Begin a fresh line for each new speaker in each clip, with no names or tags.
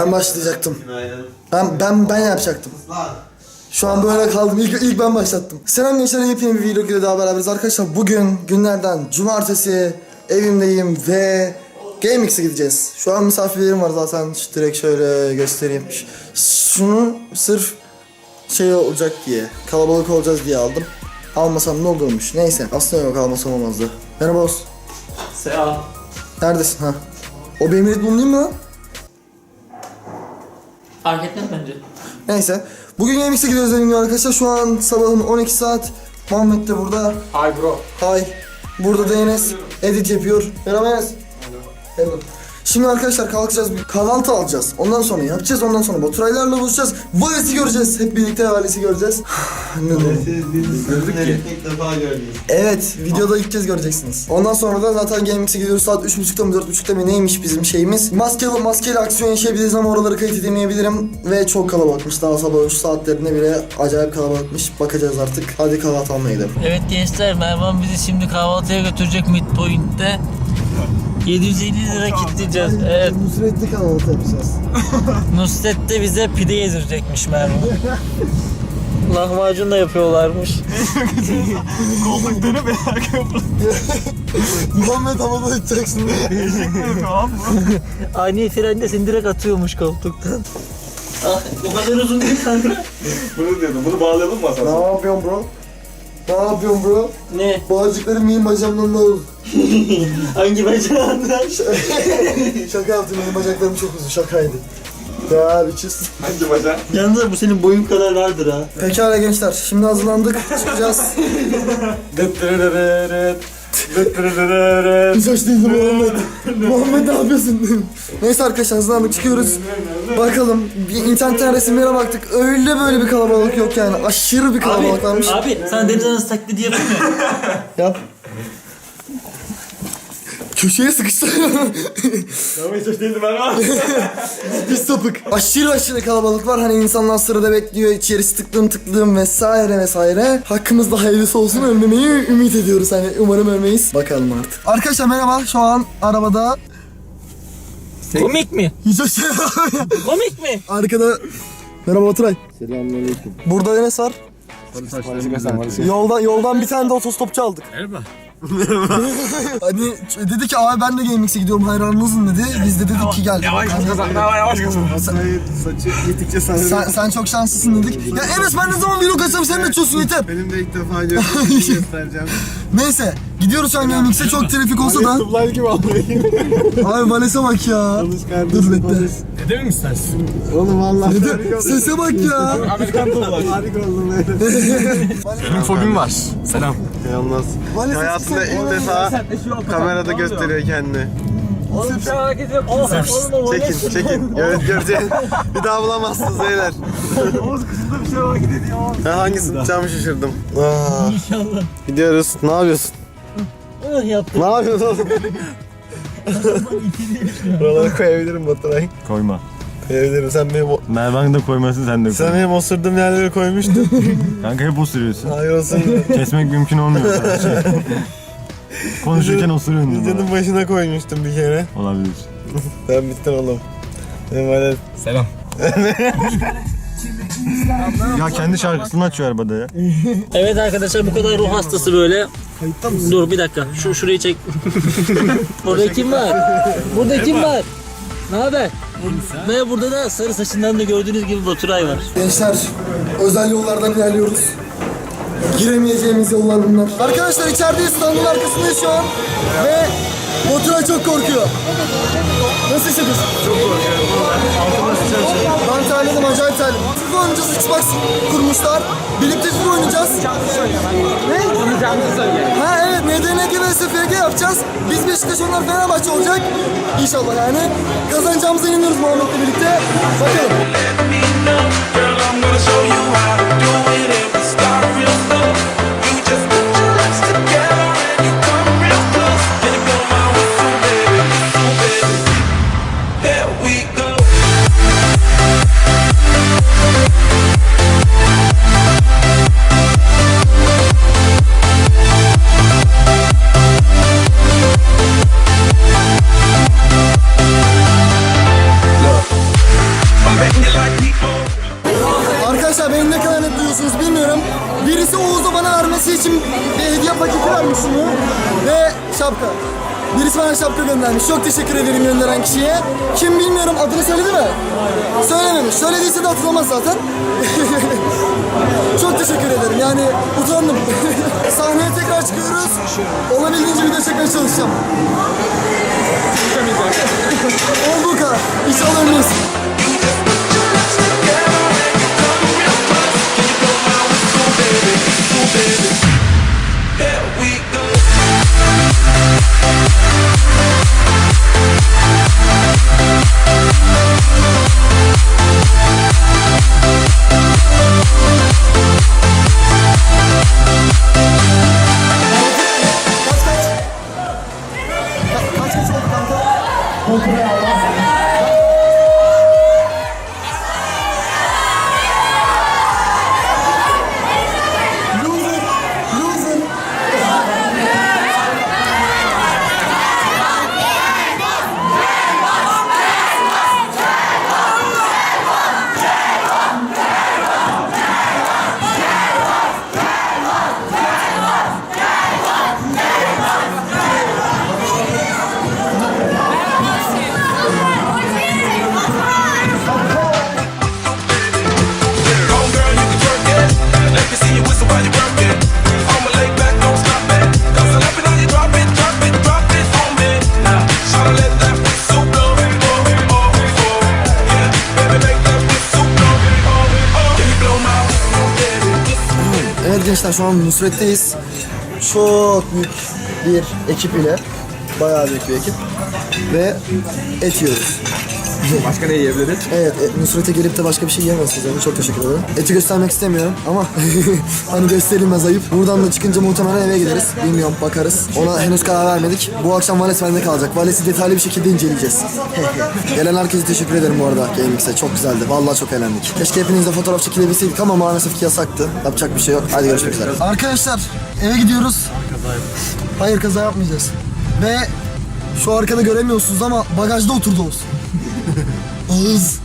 Ben başlayacaktım.
Günaydın.
Ben ben ben yapacaktım. Şu an böyle kaldım. İlk, ilk ben başlattım. Selam gençler yepyeni bir vlog ile daha beraberiz arkadaşlar. Bugün günlerden cumartesi evimdeyim ve GameX'e gideceğiz. Şu an misafirlerim var zaten. Şu- Direkt şöyle göstereyim. Şunu sırf şey olacak diye, kalabalık olacağız diye aldım. Almasam ne olurmuş. Neyse aslında yok almasam olmazdı. Merhaba Oğuz.
Selam.
Neredesin ha? O benim Bull'um değil mi lan?
Fark etmez bence.
Neyse. Bugün GameX'e gidiyoruz dediğim gibi arkadaşlar. Şu an sabahın 12 saat. Muhammed de burada.
Hi bro.
Hay. Burada da Enes edit yapıyor. Merhaba Enes. Hello. Şimdi arkadaşlar kalkacağız bir kahvaltı alacağız. Ondan sonra yapacağız. Ondan sonra Baturaylarla buluşacağız. Valisi göreceğiz. Hep birlikte Valisi göreceğiz. ne?
Gördük ki. İlk defa gördük.
Evet, videoda ilk kez göreceksiniz. Ondan sonra da zaten GameX'e gidiyoruz. Saat 3.30'da mı 4.30'da mı neymiş bizim şeyimiz. Maskeli maskeli aksiyon yaşayabiliriz ama oraları kayıt edemeyebilirim. Ve çok kalabalıkmış. Daha sabah 3 saatlerinde bile acayip kalabalıkmış. Bakacağız artık. Hadi kahvaltı almaya gidelim.
Evet gençler Mervan bizi şimdi kahvaltıya götürecek Midpoint'te. 750 lira kitleyeceğiz. Evet.
Nusretli kahvaltı yapacağız.
Nusret de bize pide yedirecekmiş Mervan. Lahmacun da yapıyorlarmış.
Koltukları merak yapalım.
Muhammed havada uçacaksın diye.
tamam mı?
Ani frende seni direkt atıyormuş koltuktan. Ah, o kadar uzun değil kanka.
Bunu diyordum. Bunu bağlayalım mı
Ne
asansöre?
yapıyorsun bro? Ne yapıyorsun bro?
Ne?
Bağcıklarım benim bacağımdan ne oldu?
Hangi bacağından?
Şaka yaptım benim bacaklarım çok uzun şakaydı. Ya biçiz.
Hangi bacak?
Yalnız bu senin boyun kadar vardır ha.
Pekala gençler şimdi hazırlandık çıkacağız. Hiç hoş değildi Muhammed. Muhammed ne yapıyorsun? Neyse arkadaşlar hazırlandık çıkıyoruz. Bakalım bir internetten resimlere baktık. Öyle böyle bir kalabalık yok yani. Aşırı bir kalabalık varmış.
Abi sana deniz anası taklidi yapayım mı?
Yap. Köşeye sıkıştı.
Ama hiç hoş değildi ben ama.
bir sapık. Aşırı aşırı kalabalık var. Hani insanlar sırada bekliyor. İçerisi tıklım tıklım vesaire vesaire. Hakkımızda hayırlısı olsun ölmemeyi ümit ediyoruz. Hani umarım ölmeyiz. Bakalım artık. Arkadaşlar merhaba. Şu an arabada
Komik mi?
hiç hoş
Komik mi?
Arkada Merhaba Baturay. Selamünaleyküm. Burada Enes var. Yoldan yoldan bir tane de otostopçu aldık. Merhaba. Hani dedi ki abi ben de GameX'e gidiyorum hayranınızın dedi. Biz de dedik ki gel.
Yavaş kazan. Daha yavaş kazan.
Saçı yedikçe sana
Sen, sen çok şanslısın dedik. Ya Enes ben ne zaman vlog açsam sen de açıyorsun yeter.
benim de ilk defa göstereceğim. göstereceğim.
Neyse gidiyoruz şu an GameX'e çok trafik olsa da.
Sublar gibi anlayayım.
Abi Vales'e bak ya.
Kardeşim.
Dur bekle.
konuş.
Edelim mi istersin?
Oğlum valla oldu.
Sese bak ya.
Amerikan tuğlalar.
Harika oldu böyle.
Benim fobim var. Selam.
Yalnız
Vales
hayatında ilk defa kamerada gösteriyor kendini. Çekin çekin. Evet göreceksin. Bir daha bulamazsınız beyler.
Oğuz kışında bir şey var gidiyor.
Ben hangisini tutacağımı şaşırdım. Aa,
İnşallah.
gidiyoruz. Ne yapıyorsun?
Ah yaptım.
Ne yapıyorsun oğlum? Buraları koyabilirim Baturay.
Koyma.
Koyabilirim. Sen benim, o-
Mervan da koymasın sen de koy.
sen benim osurduğum yerleri koymuştun.
Kanka hep osuruyorsun.
Hayır olsun.
Kesmek mümkün olmuyor. sana. Konuşurken osuruyorsun. numara.
Videonun başına koymuştum bir kere.
Olabilir.
Sen bittin oğlum. Öyle
Selam.
Ya kendi şarkısını açıyor arabada ya.
Evet arkadaşlar bu kadar ruh hastası böyle. Dur bir dakika. Şu şurayı çek. Burada kim var? Burada kim var? Ne haber? Ve burada da sarı saçından da gördüğünüz gibi Baturay var.
Gençler özel yollardan ilerliyoruz. Giremeyeceğimiz yollar bunlar. Arkadaşlar içerideyiz standın arkasındayız şu an. Ve Baturay çok korkuyor. Nasıl hissediyorsun? Çok korkuyorum. Ben terledim acayip terledim. FIFA oynayacağız Xbox kurmuşlar. Birlikte FIFA oynayacağız. Ne? Ha evet NDNG ve SFG yapacağız. Biz Beşiktaş onlar Fenerbahçe olacak. İnşallah yani. Kazanacağımıza inanıyoruz Muhammed'le birlikte. Bakalım. Çok teşekkür ederim gönderen kişiye. Kim bilmiyorum adını söyledi mi? Söylememiş. Söylediyse de hatırlamaz zaten. Çok teşekkür ederim. Yani utandım. Sahneye tekrar çıkıyoruz. Olabildiğince video çekmeye çalışacağım. Olduğu kadar. İnşallah ölmeyiz.
ที่สุดของพวกเรา
gençler şu an Nusret'teyiz. Çok büyük bir ekip ile. Bayağı büyük bir ekip. Ve et yiyoruz.
Başka ne yiyebiliriz?
Evet, e, Nusret'e gelip de başka bir şey yiyemezsiniz yani çok teşekkür ederim. Eti göstermek istemiyorum ama hani gösterilmez ayıp. Buradan da çıkınca muhtemelen eve gideriz. Bilmiyorum bakarız. Ona henüz karar vermedik. Bu akşam Vales bende kalacak. Vales'i detaylı bir şekilde inceleyeceğiz. Gelen herkese teşekkür ederim bu arada GameX'e. Çok güzeldi. Vallahi çok eğlendik. Keşke hepinizle fotoğraf çekilebilseydik ama maalesef ki yasaktı. Yapacak bir şey yok. Hadi görüşmek üzere. Arkadaşlar eve gidiyoruz. Hayır kaza yapmayacağız. Ve şu arkada göremiyorsunuz ama bagajda oturdu olsun. Ağız.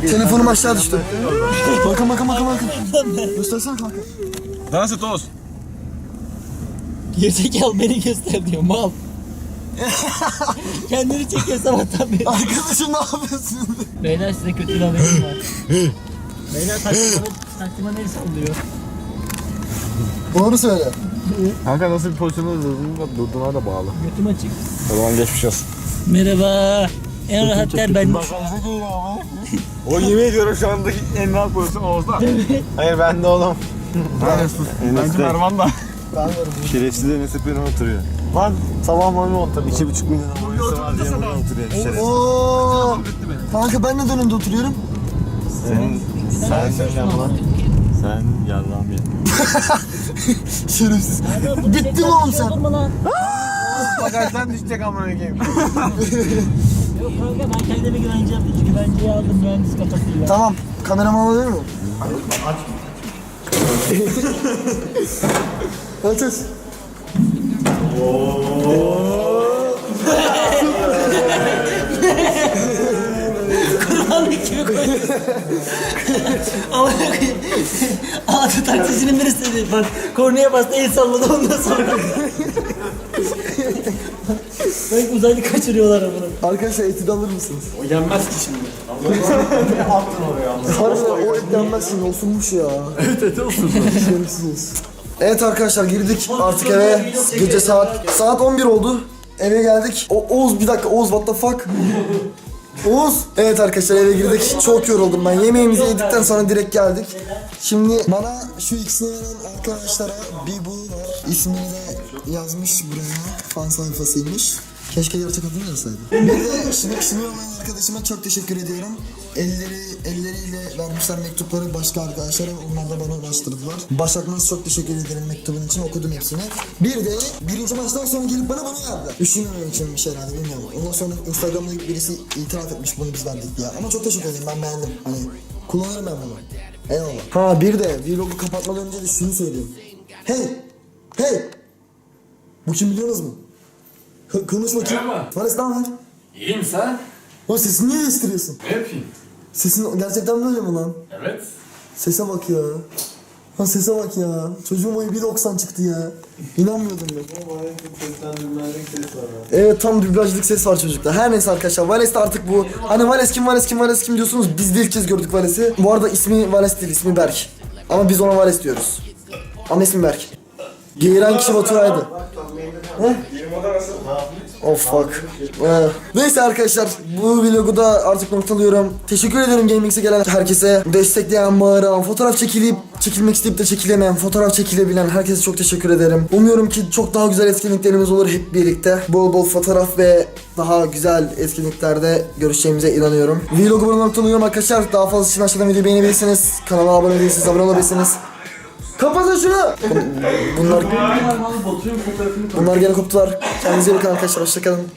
Telefonum aşağı düştü. bakın bakın bakın bakın. Göstersene kanka.
Dans et Oğuz.
Gerizekalı beni göster diyor mal. Kendini çekiyor sabahtan beri.
Arkadaşım ne yapıyorsun?
Beyler size kötü bir haberim var. Beyler taksimde, taksimde neresi oluyor?
Doğru söyle.
Kanka nasıl bir pozisyonda durduğuna da bağlı.
Götüm açık.
O zaman geçmiş olsun.
Merhaba. En rahat ter ben.
O yemin ediyorum şu andaki en rahat pozisyon Oğuz'da.
Hayır ben de oğlum.
Bence Mervan da.
Şerefsiz Enes hep önüme oturuyor. Lan sabah mami otur. İki buçuk milyon abonesi var diye burada oturuyor. Şerefsiz.
Oo. Kanka ben neden önde oturuyorum?
Sen, sen yalan. Sen yalan bir.
Şerefsiz. Bitti mi oğlum sen?
Bagajdan düşecek amına koyayım.
Kanka ben kendime güveneceğim. Hiç güvenceyi aldım mühendis kafasıyla.
Tamam. Kameramı alabilir miyim? Aç. aç aç.
Kurbanlık gibi koydum. Ama Ağzı taksisinin birisi dedi. Bak kornaya bastı el salladı ondan sonra. Belki uzaylı kaçırıyorlar ama.
Arkadaşlar eti de alır mısınız?
O yenmez ki şimdi.
Harbiden o et yenmez şimdi osunmuş ya. Evet et osunmuş. Şerefsiz. Evet arkadaşlar girdik artık eve. Gece saat saat 11 oldu. Eve geldik. O Oğuz bir dakika Oğuz what the fuck? Oğuz. Evet arkadaşlar eve girdik. Çok yoruldum ben. Yemeğimizi yedikten sonra direkt geldik. Şimdi bana şu ikisini veren arkadaşlara bir bu var. İsmini de yazmış buraya. Fan sayfasıymış. Keşke gerçek adını yazsaydı. Bir de işimi olan arkadaşıma çok teşekkür ediyorum. Elleri elleriyle vermişler mektupları başka arkadaşlara onlar da bana ulaştırdılar. Başak Naz çok teşekkür ederim mektubun için okudum hepsini. Bir de birinci maçtan sonra gelip bana bunu verdi. Düşünmemem içinmiş herhalde bilmiyorum. Ondan sonra Instagram'da birisi itiraf etmiş bunu biz verdik diye. Ama çok teşekkür ederim ben beğendim. Hani kullanırım ben bunu. Eyvallah. Ha bir de vlogu kapatmadan önce de şunu söyleyeyim. Hey! Hey! Bu kim biliyorsunuz mu? K- konuş bakayım.
Merhaba.
Fares ne haber?
İyiyim sen?
O sesini niye değiştiriyorsun?
Ne yapayım?
Sesin gerçekten böyle mi lan?
Evet.
Sese bak ya. Ha sese bak ya. Çocuğun boyu 1.90 çıktı ya. İnanmıyordum ben. Evet tam dublajlık ses var çocukta. Her neyse arkadaşlar Vales de artık bu. Hani Vales kim Vales kim Vales kim diyorsunuz. Biz de ilk kez gördük Vales'i. Bu arada ismi Vales değil ismi Berk. Ama biz ona Vales diyoruz. Ama ismi Berk. Geğiren kişi Baturay'dı. He? Oh fuck. Ee, Neyse arkadaşlar bu vlogu da artık noktalıyorum. Teşekkür ederim GameX'e gelen herkese. Destekleyen, bağıran, fotoğraf çekilip çekilmek isteyip de çekilemeyen, fotoğraf çekilebilen herkese çok teşekkür ederim. Umuyorum ki çok daha güzel etkinliklerimiz olur hep birlikte. Bol bol fotoğraf ve daha güzel etkinliklerde görüşeceğimize inanıyorum. Vlogu burada noktalıyorum arkadaşlar. Daha fazla için aşağıdan videoyu beğenebilirsiniz. Kanala abone değilseniz abone olabilirsiniz. Kapatın şunu. Bunlar Bunlar gene koptular. Kendinize iyi bakın arkadaşlar. Hoşçakalın.